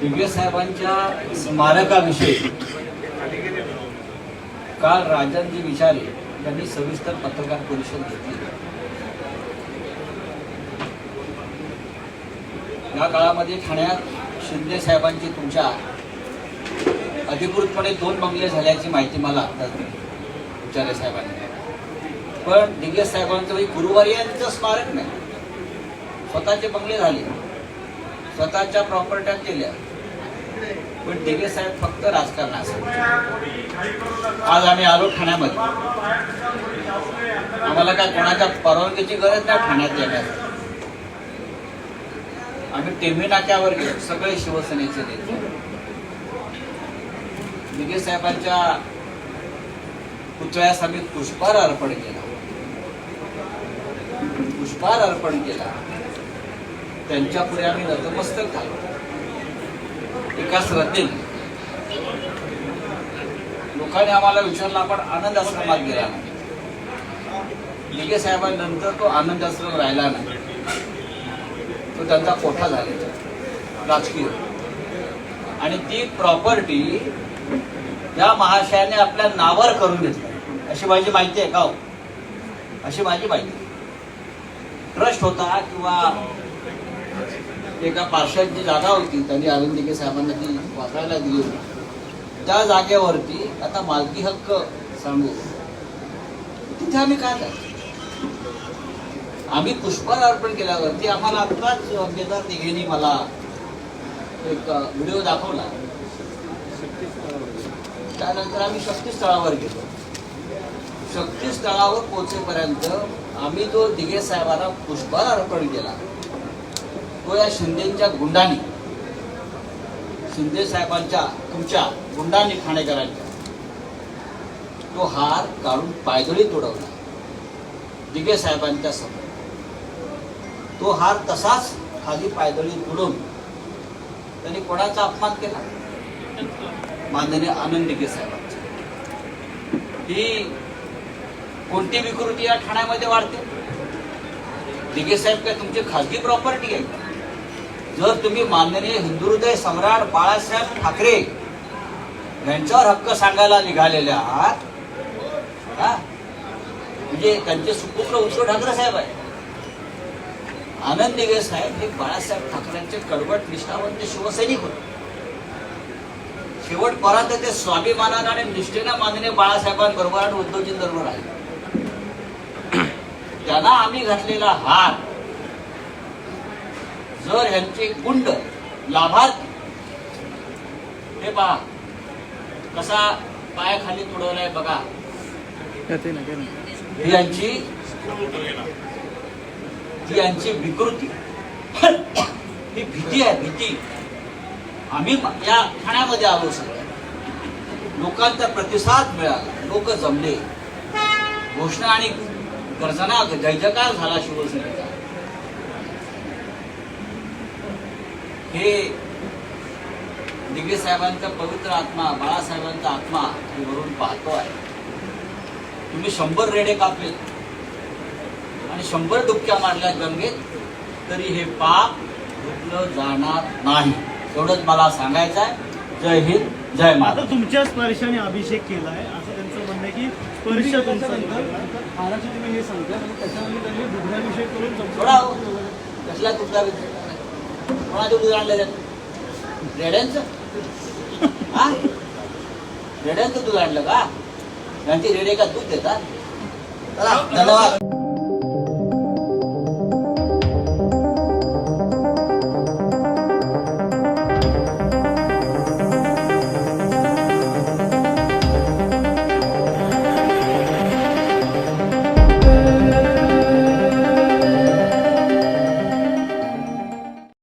दिग्गे साहेबांच्या स्मारकाविषयी काल राजनजी विचारे यांनी सविस्तर पत्रकार परिषद घेतली. या काळामध्ये ठाण्यात शिंदे साहेबांची तुमच्या अधिकृतपणे दोन बंगले झाल्याची माहिती मला आत्ताच विचारे साहेबांनी पण दिग्गज साहेबांचं गुरुवारी यांचं स्मारक नाही. स्वतःचे बंगले झाले. स्वतःच्या प्रॉपर्ट्या केल्या. पण दिगे साहेब फक्त राजकारणासाठी आज आम्ही आलो ठाण्यामध्ये. आम्हाला काय कोणाच्या परवानगीची गरज नाही ठाण्यात येण्यासाठी आम्ही टेंबी नाक्यावर गेलो सगळे शिवसेनेचे नेते. दिगे साहेबांच्या पुतळ्यास आम्ही पुष्पहार अर्पण केला. पुष्पहार अर्पण केला. त्यांच्या पुढे आम्ही नतमस्तक झालो. एका श्रद्धेने. लोकांनी आम्हाला विचारलं आपण आनंद आश्रमात गेला नाही. लिगे साहेबांनंतर तो आनंद आश्रम राहिला नाही. तो त्यांचा कोठा झालेला राजकीय. आणि ती प्रॉपर्टी या महाशयाने आपल्या नावावर करून घेतली. अशी माझी माहिती आहे का हो? अशी माझी माहिती ट्रस्ट होता किंवा एका पार्शाची जागा होती त्यांनी अरविंद साहेबांना ती वापरायला दिली होती. त्या जागेवरती आता मालकी हक्क सांगू. तिथे आम्ही काय करायचं आम्ही पुष्पहार अर्पण केल्यावरती आम्हाला आत्ताच केदार तिघेनी मला एक व्हिडिओ दाखवला. त्यानंतर आम्ही शक्तीस्थळावर गेलो. शक्तीस्थळावर पोहोचेपर्यंत आम्ही तो दिघे साहेबांना पुष्पहार अर्पण केला. तो या शिंदेच्या गुंडांनी शिंदे साहेबांच्या तुमच्या गुंडांनी ठाणेकरांच्या तो हार काढून पायदळी तोडवला. दिगे साहेबांच्या समोर. तो हार तसाच खाली पायदळी तोडून त्यांनी कोणाचा अपमान केला? माननीय आनंद दिगे साहेबांचा. ही कोणती विकृती या ठाण्यामध्ये वाढते? दिगे साहेब काय तुमची खासगी प्रॉपर्टी आहे का? जर तुम्ही माननीय हिंदुहृदय सम्राट बाळासाहेब ठाकरे यांच्यावर हक्क सांगायला निघालेले आहात हा? म्हणजे त्यांचे सुपुत्र उद्धव ठाकरे साहेब आहे आनंद दिगे साहेब हे बाळासाहेब ठाकरेंचे कडवट निष्ठावंत शिवसैनिक होते. शेवटपर्यंत ते स्वाभिमानानं आणि निष्ठेनं माननीय बाळासाहेबांबरोबर आणि उद्धवजींबरोबर आहे त्यांना आम्ही घातलेला हात जर यांचे गुंड लाभार्थी हे पहा कसा पायाखाली तुडवलाय बघा. यांची यांची विकृती. ही भीती आहे भीती. आम्ही या ठाण्यामध्ये आलो सगळ्या लोकांचा प्रतिसाद मिळाला लोक जमले. घोषणा आणि गर्जना जयजकार झाला शिवसेनेचा. हे दिगे साहेबांचा पवित्र आत्मा बाळासाहेबांचा आत्मा मी वरून पाहतो आहे. तुम्ही शंभर रेडे कापले आणि शंभर डुबक्या मारल्या गंगेत तरी हे पाप धुतलं जाणार नाही. एवढंच मला सांगायचं आहे. जय हिंद जय माता तुमच्या स्पर्शाने अभिषेक केलाय. असं त्यांचं म्हणणं आहे की स्पर्श तुमचा तुम्ही हे सांगता आणि त्याच्यामध्ये त्यांनी दुग्धाभिषेक करून थोडा हो. कसला तुमचा कोणाचं दूध आणलं त्यात रेड्यांचं? हा? रेड्यांचं दूध आणलं का? यांची रेडे का दूध देतात? धन्यवाद.